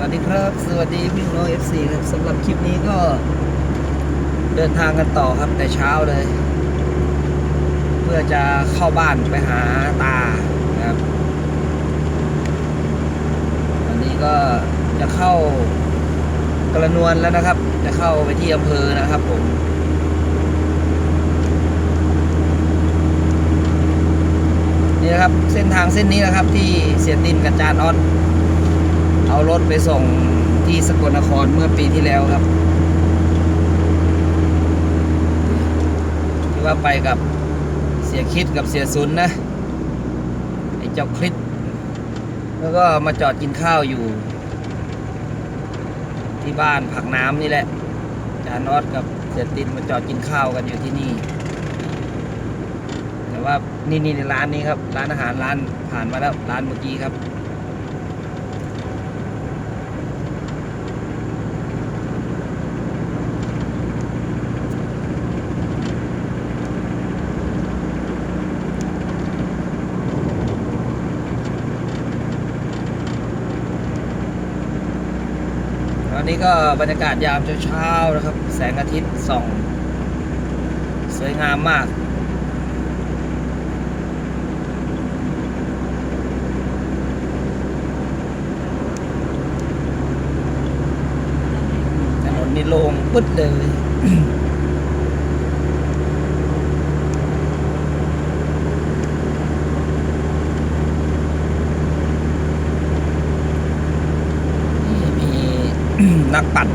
วัสดีครับ สวัสดีพี่น้องเอฟซีครับสำหรับคลิปนี้ก็เดินทางกันต่อครับแต่เช้าเลย เพื่อจะเข้าบ้านไปหาตานะครับวันนี้ก็จะเข้ากระนวลแล้วนะครับ จะเข้าไปที่อำเภอนะครับผมนี่นะครับเส้นทางเส้นนี้นะครับที่เสียตินกับจานออส เอารถไปส่งที่สกลนครเมื่อปีที่แล้วครับที่ว่าไปกับเสียคิดกับเสียซุนนะไอ้เจ้าคลิปแล้วก็มาจอดกินข้าวอยู่ ที่บ้านผักน้ำนี่แหละจานอสกับเสียตินมาจอดกินข้าวกันอยู่ที่นี่ แต่ว่านี่นี่ร้านนี้ครับ ร้านอาหารร้านผ่านมาแล้วร้านเมื่อกี้ครับ นนี้ก็บรรยากาศยามเช้าๆนะครับ แสงอาทิตย์ส่อง สวยงามมากถนนนี่โล่งปึ๊ดเลย นี่มี นักปั่น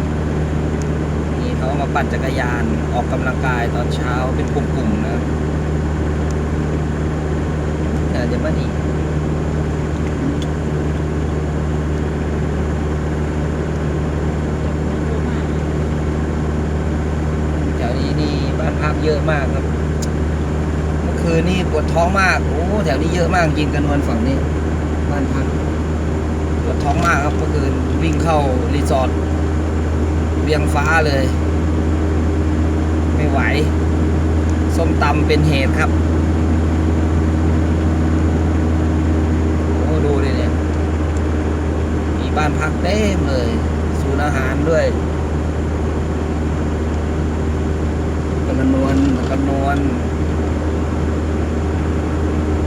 นี่เขามาปั่นจักรยานออกกำลังกายตอนเช้าเป็นกลุ่มๆนะครับเดี๋ยวจะมาดีแถวนี้นี่บ้านพักเยอะมากครับเมื่อคืนนี่ปวดท้องมาก โอ้แถวนี้เยอะมากจริงกันนวลฝั่งนี้บ้านพักปวดท้องมากครับเมื่อคืนวิ่งเข้ารีสอร์ท เวียงฟ้าเลย ไม่ไหว ส้มตำเป็นเหตุครับโอ้ดูเลยเนี่ย มีบ้านพักเต็มเลย ศูนย์อาหารด้วยกระนวลกระนวล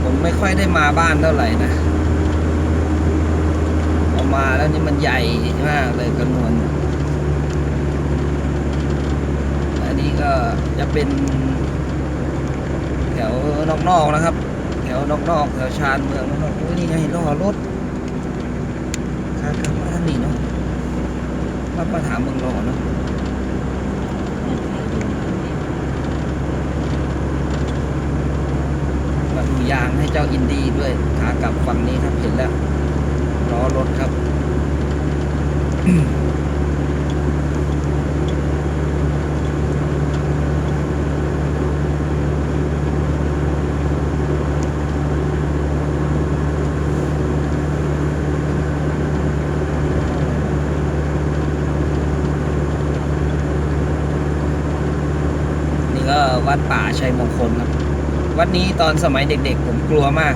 ผมไม่ค่อยได้มาบ้านเท่าไหร่นะ ออกมาแล้วนี่มันใหญ่มากเลยกระนวลอันนี้ก็ จะเป็น แถวนอกๆนะครับ แถวนอกๆแถวชานเมืองนอกๆโอ้ยนี่ไงล้อรถคาดกันว่านี่เนาะมาประถามเมืองรอเนาะมาดูยางให้เจ้าอินดีด้วยขากลับฝั่งนี้ครับเห็นแล้วล้อรถครับ นี่ก็วัดป่าชัยมงคลครับ วัด นี้ตอนสมัยเด็ก ๆ ผมกลัวมาก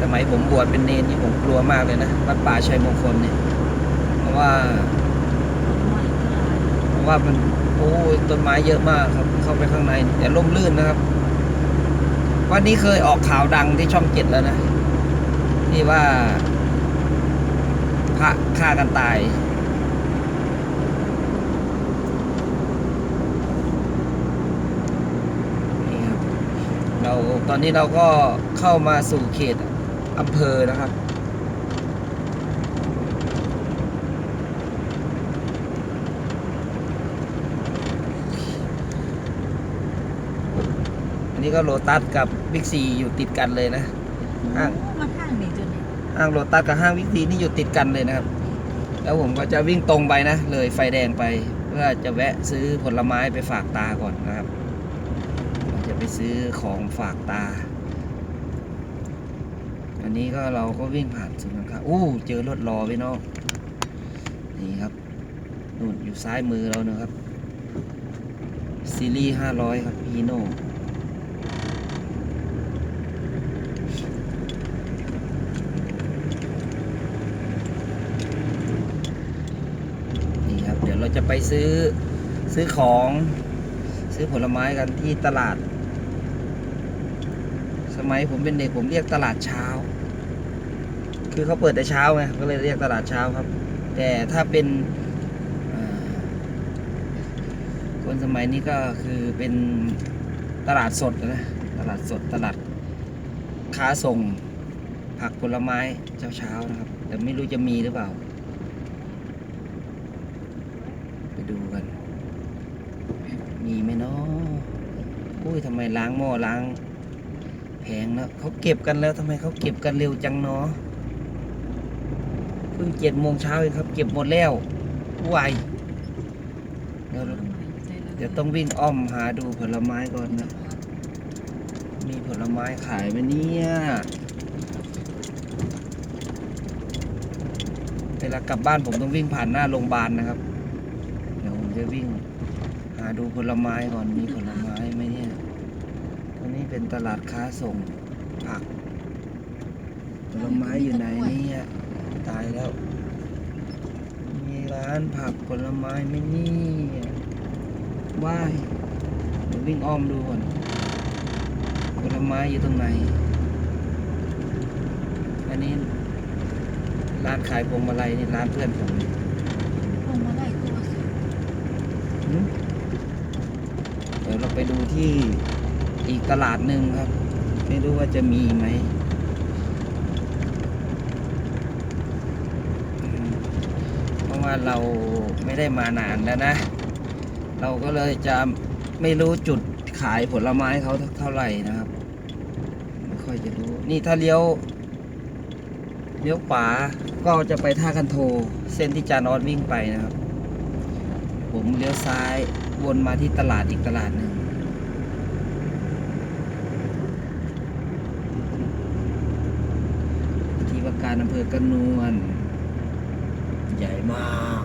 สมัยผมบวชเป็นเนนนี่ผมกลัวมากเลยนะวัดป่าชัยมงคลเนี่ย เพราะว่าเพราะว่ามันโอ้ยต้นไม้เยอะมากครับ เข้าไปข้างในแต่ร่มรื่นนะครับ วันนี้เคยออกข่าวดังที่ช่องเจ็ดแล้วนะที่ว่าพระฆ่ากันตาย นี่ครับ เรา ตอนนี้เราก็เข้ามาสู่เขตอำเภอนะครับ อันนี้ก็โลตัสกับบิ๊กซีอยู่ติดกันเลยนะห้างมาข้างนี่จนห้างโลตัสกับห้างบิ๊กซีนี่อยู่ติดกันเลยนะครับ แล้วผมก็จะวิ่งตรงไปนะ เลยไฟแดงไป เพื่อจะแวะซื้อผลไม้ไปฝากตาก่อนนะครับเราจะ ไปซื้อของฝากตา อันนี้ก็เราก็วิ่งผ่านศูนย์การค้าอู้เจอรถรอพี่น้องนี่ครับนู่นอยู่ซ้ายมือเรานะครับ ซีรีส์500ครับพีโน่จะไปซื้อซื้อของซื้อผลไม้กันที่ตลาด มัยผมเป็นเด็กผมเรียกตลาดเช้า คือเขาเปิดแต่เช้าไงก็เลยเรียกตลาดเช้าครับ แต่ถ้าเป็นคนสมัยนี้ก็คือเป็นตลาดสดนะตลาดสดตลาดค้าส่งผักผลไม้เช้าๆนะครับ แต่ไม่รู้จะมีหรือเปล่า ไปดูกัน มีไหมเนาะอุ้ยทำไมล้างหม้อล้าง ผงแล้วเขาเก็บกันแล้วทำไมเขาเก็บกันเร็วจังเนาะเพิ่งเจ็ดโมงเช้าเองครับ เก็บหมดแล้วไวเดี๋ยวเดี๋ยวต้องวิ่งอ้อมหาดูผลไม้ก่อนนะ มีผลไม้ขายไหมเนี่ยเวลากลับบ้านผมต้องวิ่งผ่านหน้าโรงพยาบาลนะครับ เดี๋ยวผมจะวิ่ง หาดูผลไม้ก่อนมีผลไม้ไหมเนี่ย ตรงนี้เป็นตลาดค้าส่งผักผลไม้อยู่ไหนเนี่ยตายแล้ว มีร้านผักผลไม้ไหมเนี่ยว่ายเดี๋ยววิ่งอ้อมดูก่อนผลไม้อยู่ตรงไหน อันนี้ร้านขายพวงมาลัยนี่ร้านเพื่อนผมพวงมาลัยตัวสิหึเดี๋ยวเราไปดูที่ อีกตลาดหนึ่งครับ ไม่รู้ว่าจะมีไหมเพราะว่าเราไม่ได้มานานแล้วนะ เราก็เลยจะไม่รู้จุดขายผลไม้เขาเท่าไหร่นะครับ ไม่ค่อยจะรู้ นี่ถ้าเลี้ยวเลี้ยวขวาก็จะไปท่าคันโท เส้นที่จานอดวิ่งไปนะครับ ผมเลี้ยวซ้ายวนมาที่ตลาดอีกตลาดหนึ่งที่ว่า การอำเภอกระนวลใหญ่มาก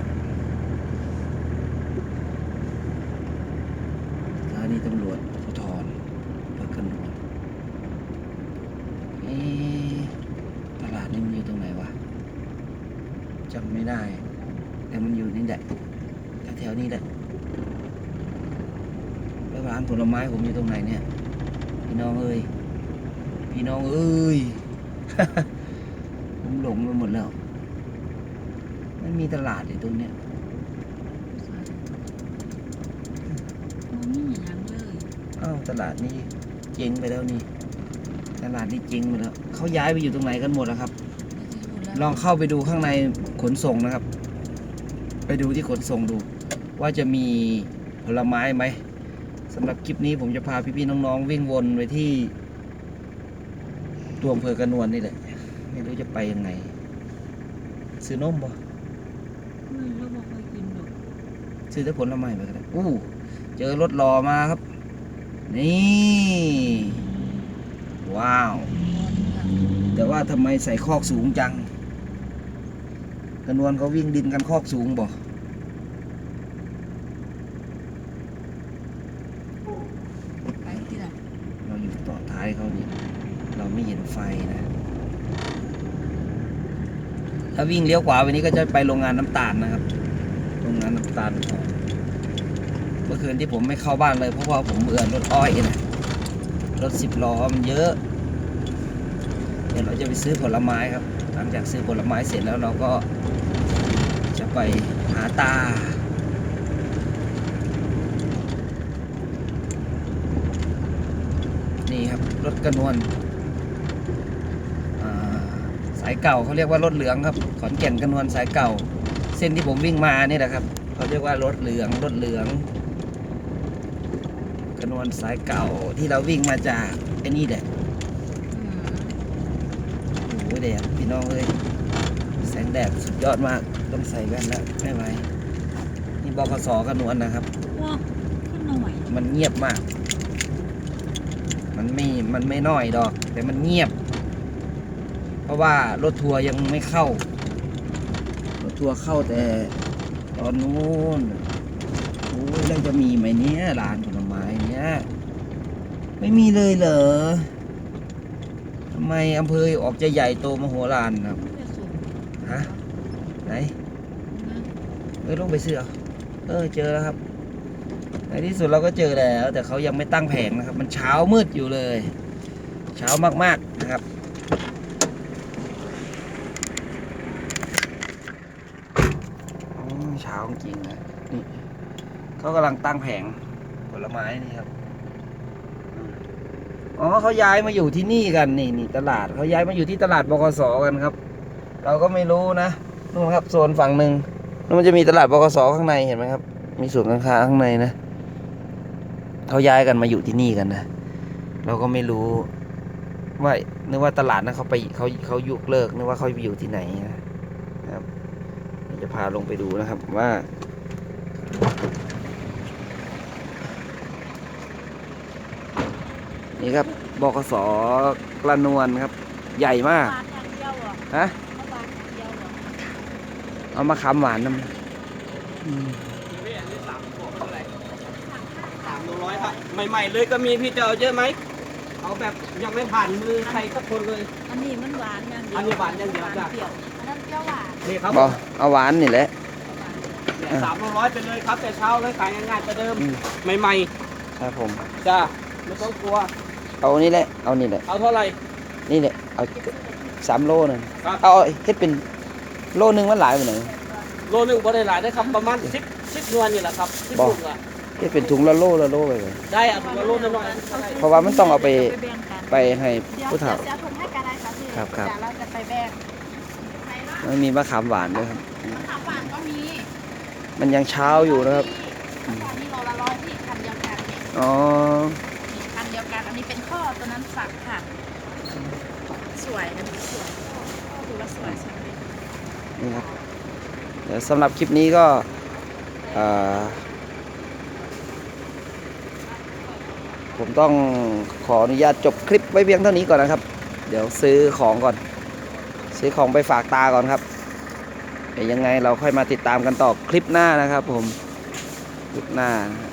สถานีตำรวจภูธรอำเภอกระนวลเอ๊ตลาดนี้มันอยู่ตรงไหนวะจำไม่ได้ แต่มันอยู่นี่แหละแถวนี้แหละแล้วร้านผลไม้ผมอยู่ตรงไหนเนี่ย พี่น้องเอ้ย พี่น้องเอ้ย หลงไปหมดแล้วไม่มีตลาดอยู่ตรงเนี้ยมันไม่มีหยังเลยอ้าวตลาดนี้เจ๊งไปแล้วนี่ ตลาดนี้เจ๊งไปแล้วเขาย้ายไปอยู่ตรงไหนกันหมดแล้วครับ ลองเข้าไปดูข้างในขนส่งนะครับ ไปดูที่ขนส่งดู ว่าจะมีผลไม้ไหมสำหรับคลิปนี้ผมจะพาพี่ๆน้องๆวิ่งวนไปที่ตัวอำเภอกระนวลนี่แหละ ไม่รู้จะไปยังไง ซื้อนมบ่ไม่รู้ว่าเคยกินหรอกซื้อแต่ผลไม้ไปก็ได้อู้เจอรถรอมาครับ นี่ ว้าว แต่ว่าทำไมใส่คอกสูงจังกระนวลเขาวิ่งดินกันคอกสูงบ่ไปที่ละเราอยู่ต่อท้ายเขานี่เราไม่เห็นไฟนะ ถ้าวิ่งเลี้ยวขวาไปนี้ก็จะไปโรงงานน้ำตาลนะครับ โรงงานน้ำตาลเมื่อคืนที่ผมไม่เข้าบ้านเลยเพราะว่าผมเบื่อรถอ้อยนะรถสิบล้อมันเยอะ เดี๋ยวเราจะไปซื้อผลไม้ครับ หลังจากซื้อผลไม้เสร็จแล้วเราก็จะไปหาตานี่ครับรถกระนวล สายเก่าเขาเรียกว่ารถเหลืองครับ ขอนแก่นกระนวลสายเก่า เส้นที่ผมวิ่งมานี่แหละครับเขาเรียกว่ารถเหลืองรถเหลืองกระนวลสายเก่าที่เราวิ่งมาจากไอ้นี่แหละอืมโอ้ยแดดพี่น้องเอ้ยแสงแดดสุดยอดมากต้องใส่แว่นแล้วไม่ไหวนี่บกสกระนวลนะครับว้าขึ้นหน่อยมันเงียบมาก มันไม่มันไม่น้อยดอก แต่มันเงียบเพ ราะว่ารถทัวร์ยังไม่เข้า รถทัวร์เข้าแต่ตอนนู้นโอ้ยแล้วจะมีไหมเนี่ยร้านผลไม้เนี่ยไม่มีเลยเหรอทำไมอำเภอออกจะใหญ่โตมโหฬารครับจะฮะไหนนะเอ้ยลงไปซื้อเออเจอแล้วครับในที่สุดเราก็เจอแล้ว แต่เขายังไม่ตั้งแผงนะครับ มันเช้ามืดอยู่เลย เช้ามากๆนะครับ อ๋อเช้าจริงนะนี่เขากำลังตั้งแผงผลไม้นี่ครับอืมอ๋อเขาย้ายมาอยู่ที่นี่กันนี่นี่ตลาดเขาย้ายมาอยู่ที่ตลาดบกสกันครับ เราก็ไม่รู้นะนู่นครับโซนฝั่งหนึ่งแล้วมันจะมีตลาดบกสข้างในเห็นไหมครับ มีสวนการค้าข้างในนะเขาย้ายกันมาอยู่ที่นี่กันนะเราก็ไม่รู้ว่านึกว่าตลาดนั้นเขาไปเขาเขายุกเลิกนึกว่าเขาไปอยู่ที่ไหนนะครับเดี๋ยว จะพาลงไปดูนะครับว่า นี่ครับบกสกระนวลครับ ใหญ่มากบาทอย่างเดียวเหรอฮะเขาบาทอย่างเดียวเหรอเอามาคำหวานน้ำอืมพี่อันนี้สามขวบเท่าไหร่สามโลร้อยครับใหม่ๆเลยก็มีพี่จะเอาเยอะไหมเอาแบบยังไม่ผ่านมือใครสักคนเลย อันนี้มันหวานอย่างเดียว อันนี้หวานอย่างเดียวจ้ะเปรี้ยวอั นนั้นเปรี้ยวหวานนี่ครับบอกเอาหวานนี่แหละสามโลร้อยไปเลยครับแต่เช้าเลยขายง่ายๆแต่เดิมอืมใหม่ครับผมๆจ้าไม่ต้องกลัว เอานี่แหละ เอานี่แหละ เอาเท่าไหร่ นี่แหละ เอาสามโลหนึงครับเอาเฮ็ดเป็นโลหนึงมันหลายไปหน่อยโลนึงบ่ได้หลายได้ครับประมาณสิบสิบนวลนี่แหละครับสิบบอกลูกอะเฮ็ดเป็นถุงละโลละโลไปเลยได้อะถุงละโลน้อยเพราะว่ามันต้องเอาไปไปแบ่งกันไปให้ผู้เฒ่าเดี๋ยวผมให้การได้ค่ะพี่ครับครับเดี๋ยวเราจะไปแบ่ง ใครเนาะมันมีมะขามหวานด้วยครับมะขามหวานก็มีมันยังเช้าอยู่นะครับมะขามนี่โลละร้อยที่คันเดียวกันเนี่ยอ๋อนี่คันเดียวกัน อันนี้เป็นข้อตัวนั้นฝักค่ะ สวยนะสวยข้อดูว่าสวยสวยเลยนี่ครับเดี๋ยวสำหรับคลิปนี้ก็เอ่อผมต้องขออนุญาตจบคลิปไว้เพียงเท่านี้ก่อนนะครับ เดี๋ยวซื้อของก่อน ซื้อของไปฝากตาก่อนครับเดี๋ยวยังไงเราค่อยมาติดตามกันต่อคลิปหน้านะครับผมคลิปหน้านะฮะ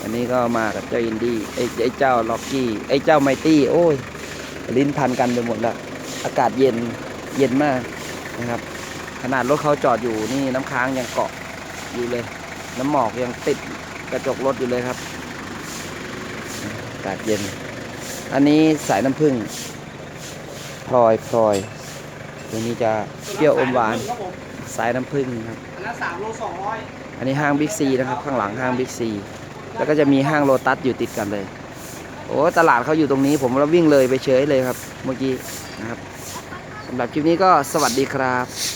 วันนี้ก็มากับเจ้าอินดี้ไอ้ไอ้เจ้าล็อกกี้ไอ้เจ้าไมตี้โอ้ยลิ้นพันกันไปหมดล้วอากาศเย็นเย็นมากนะครับ ขนาดรถเขาจอดอยู่นี่น้ำค้างยังเกาะอยู่เลย น้ำหมอกยังติดกระจกรถอยู่เลยครับอากาศเย็น อันนี้สายน้ำผึ้ง พลอยพลอยตัวนี้จะๆเปรี้ยวอมหวานครับผมสายน้ำผึ้งครับอันนั้นสามโลสองร้อยอันนี้ห้างบิ๊กซีนะครับ ข้างหลังห้างบิ๊กซีแล้วก็จะมีห้างโลตัสอยู่ติดกันเลย โอ้ตลาดเขาอยู่ตรงนี้ ผมเราวิ่งเลยไปเฉยเลยครับ เมื่อกี้นะครับสำหรับคลิปนี้ก็สวัสดีครับ